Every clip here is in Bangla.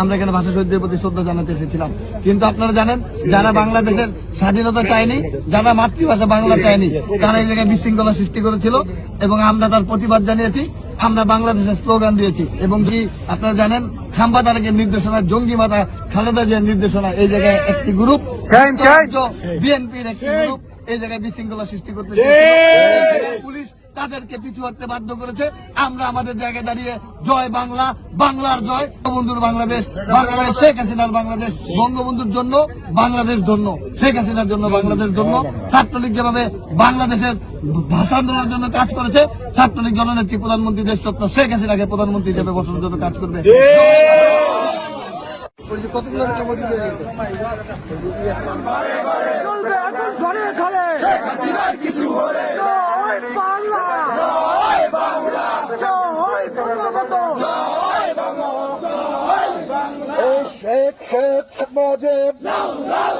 আমরা এখানে ভাষা শহীদদের প্রতি শ্রদ্ধা জানাতে এসেছিলাম। কিন্তু আপনারা জানেন যারা বাংলাদেশের স্বাধীনতা চায়নি যারা মাতৃভাষা বাংলা চায়নি তারা এই জায়গায় বিশৃঙ্খলা সৃষ্টি করেছিল এবং আমরা তার প্রতিবাদ জানিয়েছি আমরা বাংলাদেশের স্লোগান দিয়েছি এবং কি আপনারা জানেন খাম্বা তারেকের নির্দেশনা জঙ্গি মাতা খালেদা জিয়ার নির্দেশনা এই জায়গায় একটি গ্রুপ বিএনপির একটি গ্রুপ এই জায়গায় বিশৃঙ্খলা সৃষ্টি করতে পুলিশ তাদেরকে পিছু হটতে বাধ্য করেছে। আমরা আমাদের জায়গায় দাঁড়িয়ে জয় বাংলা বাংলার জয় বঙ্গবন্ধুর বাংলাদেশ বাংলাদেশ শেখ হাসিনার বাংলাদেশ বঙ্গবন্ধুর জন্য বাংলাদেশ জন্য শেখ হাসিনার জন্য বাংলাদেশ জন্য। ছাত্রলীগ যেভাবে বাংলাদেশের ভাষা আন্দোলনের জন্য কাজ করেছে ছাত্রলীগ জননেত্রী প্রধানমন্ত্রী দেশ দেশরত্ন শেখ হাসিনাকে প্রধানমন্ত্রী হিসেবে বসানোর জন্য কাজ করবে। কতগুলো একটা মোদি চলবে এখন ঘরে ঘরে জয় বাংলা জয় বঙ্গবন্ধু শেখ শেখ মুজিব লাউ লাউ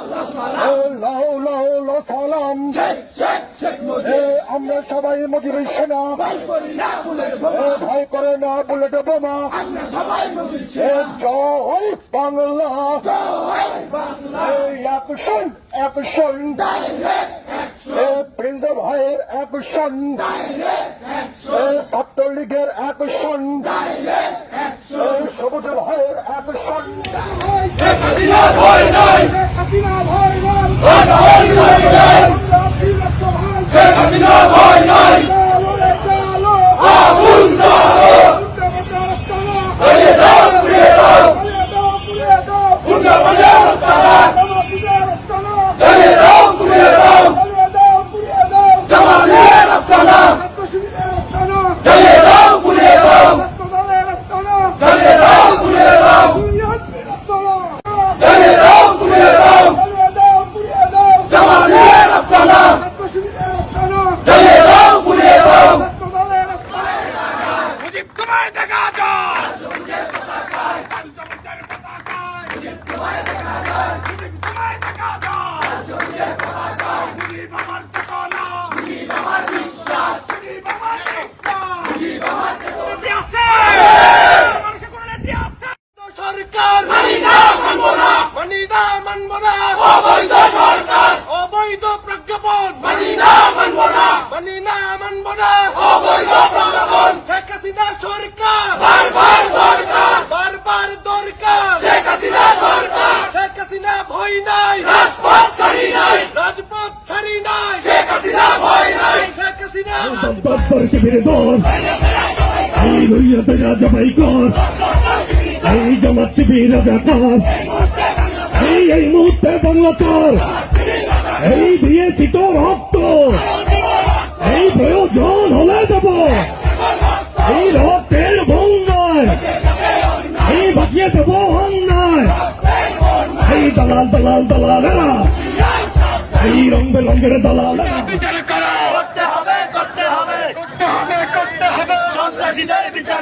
লাউ সালাম। আমরা সবাই মুজিবের সেনা। ভয় করে না বুলেট বোমা। জয় বাংলা। Action action. এ প্রিন্স ভাইয়ের অ্যাকশন। ছাত্রলীগের অ্যাকশন। ভয় নাই হাসিনা ভয় নাই আগুন দাও মুজিব তোমায় দেখা যায় মুজিব তোমায় দেখা যায় মুজিব আমার চেতনা মুজিব আমার বিশ্বাস মুজিব আমার চেষ্টা মুজিব আমার চেতনা আছে মানুষের কোনো নীতি আছে সরকার মানি না মানি অবৈধ সরকার অবৈধ প্রজ্ঞাপন মানি না মানবো না মানি না মানবো না অবৈধ সরকার। বারবার দরকার। বারবার দরকার। শেখ হাসিনা সরকার। শেখ হাসিনা ভয় নাই। রাজপথ ছাড়ি নাই। রাজপথ ছাড়ি নাই। শেখ হাসিনা ভয় নাই। শেখ হাসিনা বাপ্পার শিবিরে দল। এই লইয়া তেরা জবাই কর। এই জামাত শিবির ব্যাপার। এই এই মুহূর্তে বাংলা চর। এই দিয়েছি তো রক্ত। অন্যায় এই বাঁচিয়ে দেবো নয় এই দালাল দালাল দালালেরা এই রং বেরঙ্গের দালালেরা করতে হবে। করতে হবে করতে হবে। সন্ত্রাসীদের বিচার